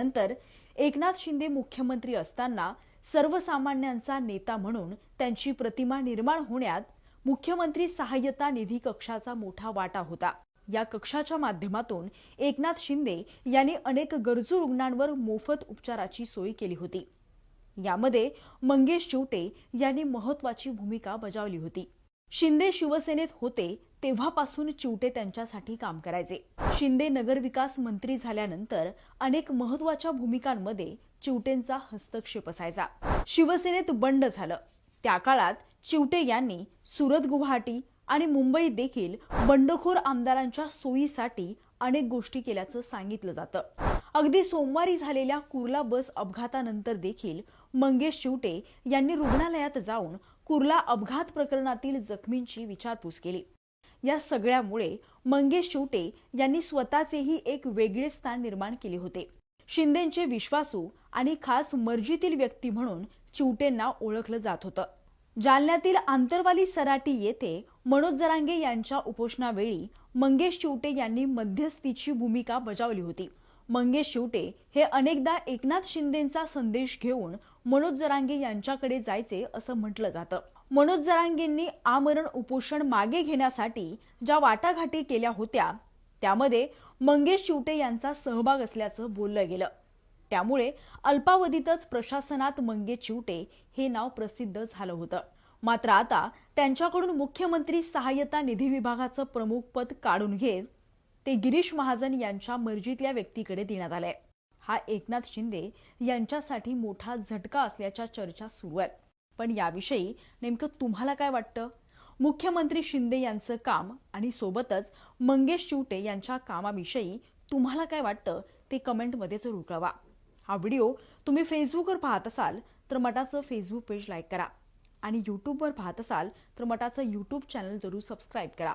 नंतर एकनाथ शिंदे मुख्यमंत्री असताना सर्वसामान्यांचा नेता म्हणून त्यांची प्रतिमा निर्माण होण्यात मुख्यमंत्री सहाय्यता निधी कक्षाचा मोठा वाटा होता. या कक्षाच्या माध्यमातून एकनाथ शिंदे यांनी अनेक गरजू रुग्णांवर मोफत उपचाराची सोय केली होती. यामध्ये मंगेश चिवटे यांनी महत्वाची भूमिका बजावली होती. शिंदे शिवसेनेत होते तेव्हापासून चिवटे त्यांच्यासाठी काम करायचे. शिंदे नगरविकास मंत्री झाल्यानंतर अनेक महत्त्वाच्या भूमिकांमध्ये चिवटेंचा हस्तक्षेप असायचा. शिवसेनेत बंड झालं. त्या काळात चिवटे यांनी सुरत गुवाहाटी आणि मुंबईत देखील बंडखोर आमदारांच्या सोयीसाठी अनेक गोष्टी केल्याचं सांगितलं जातं. अगदी सोमवारी झालेल्या कुर्ला बस अपघातानंतर देखील मंगेश चिवटे यांनी रुग्णालयात जाऊन कुर्ला अपघात प्रकरणातील जखमींची विचारपूस केली. या सगळ्यामुळे मंगेश चिवटे यांनी स्वतःचेही एक वेगळे स्थान निर्माण केले होते. शिंदेचे विश्वासू आणि खास मर्जीतील व्यक्ती म्हणून चिवटेंना ओळखलं जात होतं. जालन्यातील आंतरवाली सराटी येथे मनोज जरांगे यांच्या उपोषणावेळी मंगेश चिवटे यांनी मध्यस्थीची भूमिका बजावली होती. मंगेश शेवटे हे अनेकदा एकनाथ शिंदेचा संदेश घेऊन मनोज जरांगे यांच्याकडे जायचे असं म्हटलं जातं. मनोज जरांगेंनी आमरण उपोषण मागे घेण्यासाठी ज्या वाटाघाटी केल्या होत्या त्यामध्ये मंगेश शिवटे यांचा सहभाग असल्याचं बोललं गेलं. त्यामुळे अल्पावधीतच प्रशासनात मंगेश चिवटे हे नाव प्रसिद्ध झालं होतं. मात्र आता त्यांच्याकडून मुख्यमंत्री सहाय्यता निधी विभागाचं प्रमुख पद काढून घेत ते गिरीश महाजन यांच्या मर्जीतल्या व्यक्तीकडे देण्यात आलंय. हा एकनाथ शिंदे यांच्यासाठी मोठा झटका असल्याच्या चर्चा सुरू आहेत. पण याविषयी नेमकं तुम्हाला काय वाटतं? मुख्यमंत्री शिंदे यांचं काम आणि सोबतच मंगेश चिवटे यांच्या कामाविषयी तुम्हाला काय वाटतं? ते कमेंटमध्ये जरूर कळवा. हा व्हिडिओ तुम्ही फेसबुकवर पाहत असाल तर मटाचं फेसबुक पेज लाईक करा आणि यूट्यूबवर पाहत असाल तर मटाचं यूट्यूब चॅनल जरूर सबस्क्राईब करा.